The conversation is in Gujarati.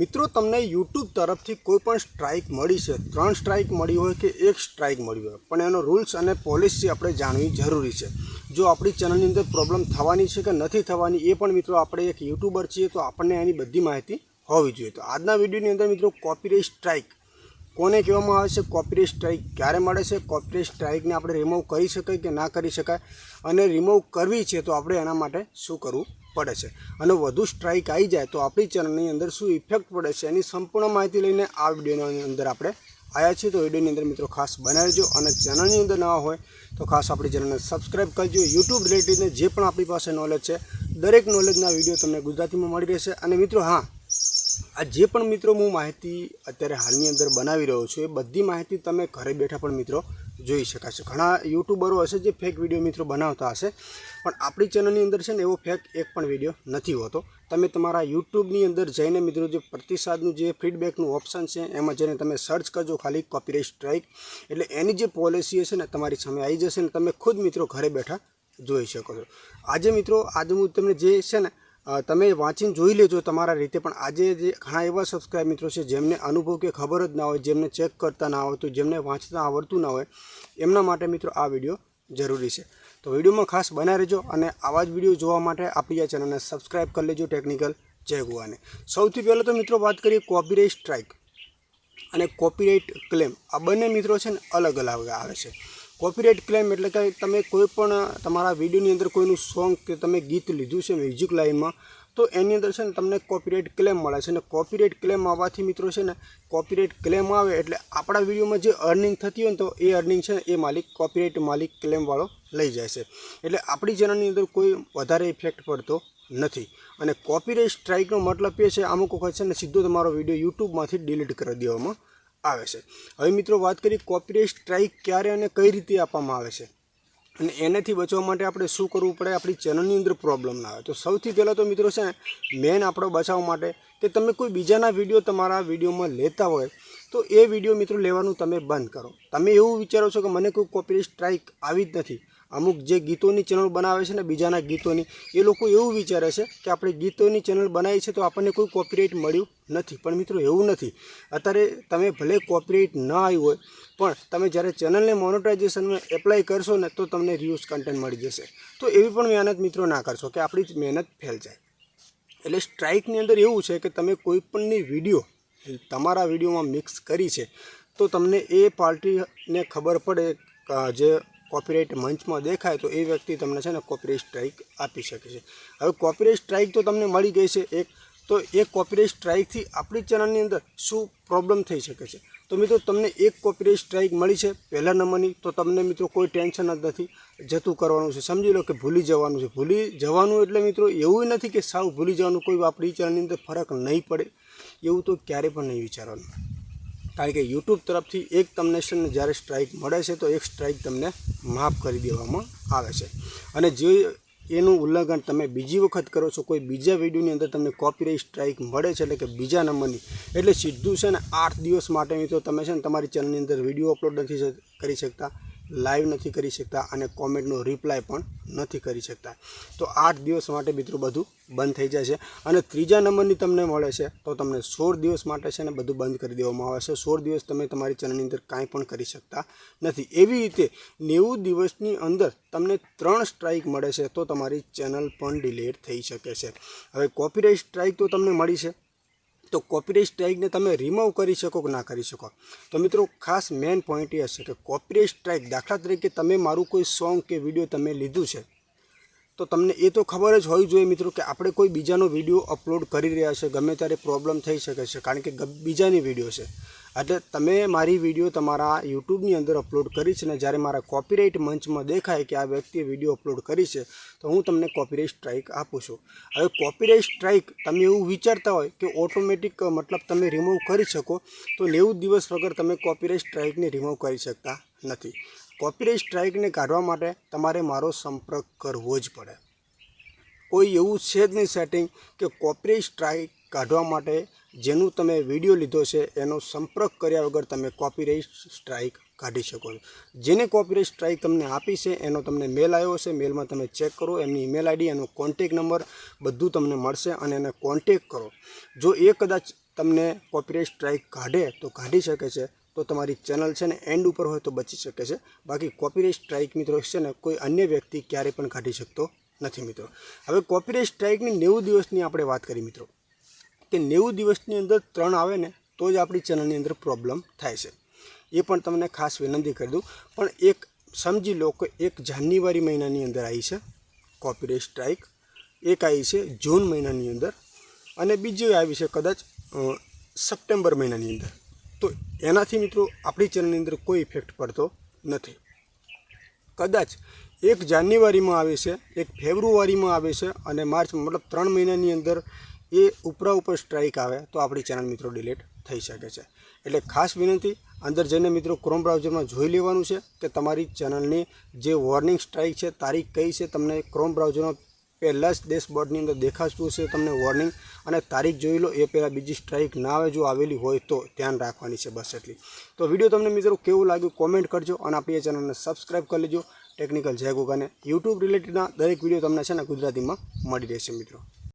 મિત્રો, તમને યુટ્યુબ તરફથી કોઈ પણ સ્ટ્રાઇક મળી છે, ત્રણ સ્ટ્રાઇક મળી હોય કે એક સ્ટ્રાઇક મળી હોય, પણ એનો રૂલ્સ અને પોલિસી આપણે જાણવી જરૂરી છે. જો આપણી ચેનલની અંદર પ્રોબ્લેમ થવાની છે કે નથી થવાની, એ પણ મિત્રો આપણે એક યુટ્યુબર છીએ, તો આપણને એની બધી માહિતી હોવી જોઈએ. તો આજના વિડીયોની અંદર મિત્રો કોપીરાઇટ સ્ટ્રાઇક કોને કહેવામાં આવે છે કોપીરાઇટ સ્ટ્રાઇક ક્યારે મળે છે? કોપીરાઇટ સ્ટ્રાઇકને આપણે રિમૂવ કરી શકાય કે ના કરી શકાય? અને રિમૂવ કરવી છે તો આપણે એના માટે શું કરવું પડે છે. અને વધુ સ્ટ્રાઇક આવી જાય તો આપણી ચેનલની અંદર શું ઇફેક્ટ પડે છે એની સંપૂર્ણ માહિતી લઈને આ વિડીયોની અંદર આપણે આવ્યા છીએ. તો વિડીયોની અંદર મિત્રો ખાસ બનાવજો અને ચેનલની અંદર ના હોય તો ખાસ આપણી ચેનલને સબસ્ક્રાઇબ કરજો યુટ્યુબ રિલેટેડને જે પણ આપણી પાસે નોલેજ છે, દરેક નોલેજના વીડિયો તમને ગુજરાતીમાં મળી રહેશે. અને મિત્રો હા, આ જે પણ મિત્રો હું માહિતી અત્યારે હાલની અંદર બનાવી રહ્યો છું, એ બધી માહિતી તમે ઘરે બેઠા પણ મિત્રો જોઈ શકાશે. ઘણા યુટ્યુબરો હશે જે ફેક વીડિયો મિત્રો બનાવતા હશે, પણ આપણી ચેનલની અંદર છે ને એવો ફેક એક પણ વીડિયો નથી હોતો. તમે તમારા યુટ્યુબની અંદર જઈને મિત્રો જે પ્રતિસાદનું જે ફીડબેકનું ઓપ્શન છે, એમાં જઈને તમે સર્ચ કરજો ખાલી કોપીરાઇટ સ્ટ્રાઇક એટલે એની જે પોલિસી હશે ને તમારી સામે આવી જશે ને તમે ખુદ મિત્રો ઘરે બેઠા જોઈ શકો છો. આજે મિત્રો, આજે હું તમને જે છે ને તમે વાંચીને જોઈ લેજો તમારા રીતે. પણ આજે જે ઘણા એવા સબસ્ક્રાઇબ મિત્રો છે, જેમને અનુભવ કે ખબર જ ના હોય, જેમને ચેક કરતા ના આવડતું જેમને વાંચતા આવડતું ના હોય, એમના માટે મિત્રો આ વીડિયો જરૂરી છે. તો વિડીયોમાં ખાસ બનાવી રહેજો અને આવા જ વીડિયો જોવા માટે આપણી આ ચેનલને સબસ્ક્રાઇબ કરી લેજો ટેકનિકલ જય ગુવાને સૌથી પહેલાં તો મિત્રો વાત કરીએ કોપીરાઇટ સ્ટ્રાઇક અને કોપીરાઇટ ક્લેમ આ બંને મિત્રો છે ને અલગ અલગ આવે છે. કોપીરાઇટ ક્લેમ એટલે કે તમે કોઈ પણ, તમારા વિડીયોની અંદર કોઈનું સોંગ કે તમે ગીત લીધું છે મ્યુઝિક લાઇનમાં તો એની અંદર છે ને તમને કોપીરાઇટ ક્લેમ મળે છે. અને કોપીરાઇટ ક્લેમ આવવાથી મિત્રો છે ને, કોપીરાઇટ ક્લેમ આવે એટલે આપણા વિડીયોમાં જે અર્નિંગ થતી હોય ને તો એ અર્નિંગ છે એ માલિક, કોપીરાઇટ માલિક ક્લેમવાળો લઈ જાય છે. એટલે આપણી ચેનલની અંદર કોઈ વધારે ઇફેક્ટ પડતો નથી. અને કોપીરાઇટ સ્ટ્રાઇકનો મતલબ એ છે, અમુક વખત છે ને સીધો તમારો વીડિયો યુટ્યુબમાંથી ડિલીટ કરી દેવામાં આવે છે. હવે મિત્રો વાત કરીએ કોપીરાઇટ સ્ટ્રાઇક ક્યારે અને કઈ રીતે આપવામાં આવે છે? અને એનાથી બચવા માટે આપણે શું કરવું પડે? આપણી ચેનલની અંદર પ્રોબ્લેમ ના આવે. તો સૌથી પહેલાં તો મિત્રો છે ને મેન આપણો બચાવવા માટે કે તમે કોઈ બીજાના વીડિયો તમારા વિડીયોમાં લેતા હોય, તો એ વીડિયો મિત્રો લેવાનું તમે બંધ કરો. તમે એવું વિચારો છો કે મને કોઈ કોપીરાઇટ સ્ટ્રાઇક આવી જ નથી. અમુક જે ગીતોની ચેનલ બનાવે છે ને બીજાના ગીતોની, એ લોકો એવું વિચારે છે કે આપણે ગીતોની ચેનલ બનાવી છે તો આપણને કોઈ કોપીરાઇટ મળ્યું નથી. પણ મિત્રો, એવું નથી. અત્યારે તમે ભલે કોપીરાઇટ ન આવ્યું હોય, પણ તમે જ્યારે ચેનલને મોનોટાઇઝેશનમાં એપ્લાય કરશો ને, તો તમને રિયુઝ કન્ટેન્ટ મળી જશે. તો એવી પણ મહેનત મિત્રો ના કરશો કે આપણી મહેનત ફેલ જાય. એટલે સ્ટ્રાઇકની અંદર એવું છે કે તમે કોઈપણની વીડિયો તમારા વિડીયોમાં મિક્સ કરી છે, તો તમને એ પાર્ટીને ખબર પડે જે કોપીરાઇટ મંચમાં દેખાય, તો એ વ્યક્તિ તમને છે ને કોપીરાઇટ સ્ટ્રાઇક આપી શકે છે. હવે કોપીરાઇટ સ્ટ્રાઇક તો તમને મળી ગઈ છે એક. તો એ કોપીરાઇટ સ્ટ્રાઇકથી આપણી ચેનલની અંદર શું પ્રોબ્લેમ થઈ શકે છે? તો મિત્રો, તમને એક કોપીરાઇટ સ્ટ્રાઇક મળી છે પહેલા નંબરની, તો તમને મિત્રો કોઈ ટેન્શન જ નથી. જતું કરવાનું છે. સમજી લો કે ભૂલી જવાનું છે. ભૂલી જવાનું એટલે મિત્રો એવું નથી કે સાવ ભૂલી જવાનું, કોઈ આપણી ચેનલની અંદર ફરક નહીં પડે. એવું તો ક્યારે પણ નહીં વિચારવાનું. કારણ કે યુટ્યુબ તરફથી એક તમને છે ને જ્યારે સ્ટ્રાઇક મળે છે, તો એક સ્ટ્રાઇક તમને માફ કરી દેવામાં આવે છે. અને જે એનું ઉલ્લંઘન તમે બીજી વખત કરો છો, કોઈ બીજા વિડીયોની અંદર તમને કોપીરાઇટ સ્ટ્રાઇક મળે છે, એટલે કે બીજા નંબરની, એટલે સીધું છે ને આઠ દિવસ માટેની તો તમે છે ને તમારી ચેનલની અંદર વીડિયો અપલોડ નથી કરી શકતા. લાઈવ નથી કરી શકતા અને કોમેન્ટનો રિપ્લાય પણ નથી કરી શકતા. તો આઠ દિવસ માટે મિત્રો બધું બંધ થઈ જાય છે અને ત્રીજા નંબરની તમને મળે છે તો તમને સોળ દિવસ માટે છે ને બધું બંધ કરી દેવામાં આવે છે. સોળ દિવસ તમે તમારી ચેનલની અંદર કાંઈ પણ કરી શકતા નથી. એવી રીતે નેવું દિવસની અંદર તમને ત્રણ સ્ટ્રાઇક મળે છે તો તમારી ચેનલ પણ ડિલેટ થઈ શકે છે. હવે કોપીરાઇટ સ્ટ્રાઇક તો તમને મળી છે. તો કોપીરાઇટ સ્ટ્રાઇકને તમે રિમૂવ કરી શકો કે ના કરી શકો? તો મિત્રો, ખાસ મેઇન પોઈન્ટ એ હશે કે કોપીરાઇટ સ્ટ્રાઇક દાખલા તરીકે તમે મારું કોઈ સોંગ કે વીડિયો તમે લીધું છે, તો તમને એ તો ખબર જ હોવી જોઈએ મિત્રો કે આપણે કોઈ બીજાનો વીડિયો અપલોડ કરી રહ્યા છે, ગમે ત્યારે પ્રોબ્લેમ થઈ શકે છે, કારણ કે બીજાની વીડિયો છે. એટલે તમે મારી વીડિયો તમારા યુટ્યુબની અંદર અપલોડ કરી છે ને જ્યારે મારા કોપીરાઇટ મંચમાં દેખાય કે આ વ્યક્તિએ વીડિયો અપલોડ કરી છે, તો હું તમને કોપીરાઇટ સ્ટ્રાઇક આપું છું. હવે કોપીરાઇટ સ્ટ્રાઇક તમે એવું વિચારતા હોય કે ઓટોમેટિક મતલબ તમે રિમૂવ કરી શકો, તો નેવું દિવસ વગર તમે કોપીરાઇટ સ્ટ્રાઇકને રિમૂવ કરી શકતા નથી. કોપીરાઇટ સ્ટ્રાઇકને કાઢવા માટે તમારે મારો સંપર્ક કરવો જ પડે. કોઈ એવું છે જ નહીં સેટિંગ કે કોપીરાઇટ સ્ટ્રાઇક કાઢવા માટે જેનું તમે વીડિયો લીધો છે, એનો સંપર્ક કર્યા વગર તમે કોપીરાઇટ સ્ટ્રાઇક કાઢી શકો છો. જેને કોપીરાઇટ સ્ટ્રાઇક તમને આપી છે, એનો તમને મેલ આવ્યો છે મેલમાં તમે ચેક કરો, એમની ઈમેલ આઈડી એનો કોન્ટેક નંબર બધું તમને મળશે અને એને કોન્ટેક કરો. જો એ કદાચ તમને કોપીરાઇટ સ્ટ્રાઇક કાઢે તો કાઢી શકે છે, તો તમારી ચેનલ છે ને એન્ડ ઉપર હોય તો બચી શકે છે. બાકી કોપીરાઇટ સ્ટ્રાઇક મિત્રો છે ને, કોઈ અન્ય વ્યક્તિ ક્યારેય પણ કાઢી શકતો નથી મિત્રો. હવે કોપીરાઇટ સ્ટ્રાઇકની નેવું દિવસની આપણે વાત કરી મિત્રો. કે નેવું દિવસની અંદર ત્રણ આવે ને, તો જ આપણી ચેનલની અંદર પ્રોબ્લેમ થાય છે. એ પણ તમને ખાસ વિનંતી કરી દઉં. પણ એક, સમજી લો કે એક જાન્યુઆરી મહિનાની અંદર આવી છે કોપીરાઇટ સ્ટ્રાઇક એક આવી છે જૂન મહિનાની અંદર. અને બીજી આવી છે કદાચ સપ્ટેમ્બર મહિનાની અંદર. તો એનાથી મિત્રો આપણી ચેનલની અંદર કોઈ ઇફેક્ટ પડતો નથી. કદાચ એક જાન્યુઆરીમાં આવે છે, એક ફેબ્રુઆરીમાં આવે છે, અને માર્ચ મતલબ ત્રણ મહિનાની અંદર એ ઉપરા ઉપર સ્ટ્રાઇક આવે તો આપણી ચેનલ મિત્રો ડિલીટ થઈ શકે છે. એટલે ખાસ વિનંતી, અંદર જઈને મિત્રો ક્રોમ બ્રાઉઝરમાં જોઈ લેવાનું છે કે તમારી ચેનલની જે વોર્નિંગ સ્ટ્રાઇક છે, તારીખ કઈ છે, તમને ક્રોમ બ્રાઉઝરમાં પહેલાં જ ડેશબોર્ડની અંદર દેખાતું છે તમને વોર્નિંગ અને તારીખ જોઈ લો, એ પહેલાં બીજી સ્ટ્રાઇક ના આવે, જો આવેલી હોય તો ધ્યાન રાખવાની છે બસ એટલી. તો વીડિયો તમને મિત્રો કેવું લાગ્યું કોમેન્ટ કરજો અને આપણી ચેનલને સબસ્ક્રાઈબ કરી લેજો. ટેકનિકલ જય ગોગાને યુટ્યુબ રિલેટેડના દરેક વીડિયો તમને છે ને ગુજરાતીમાં મળી રહેશે મિત્રો.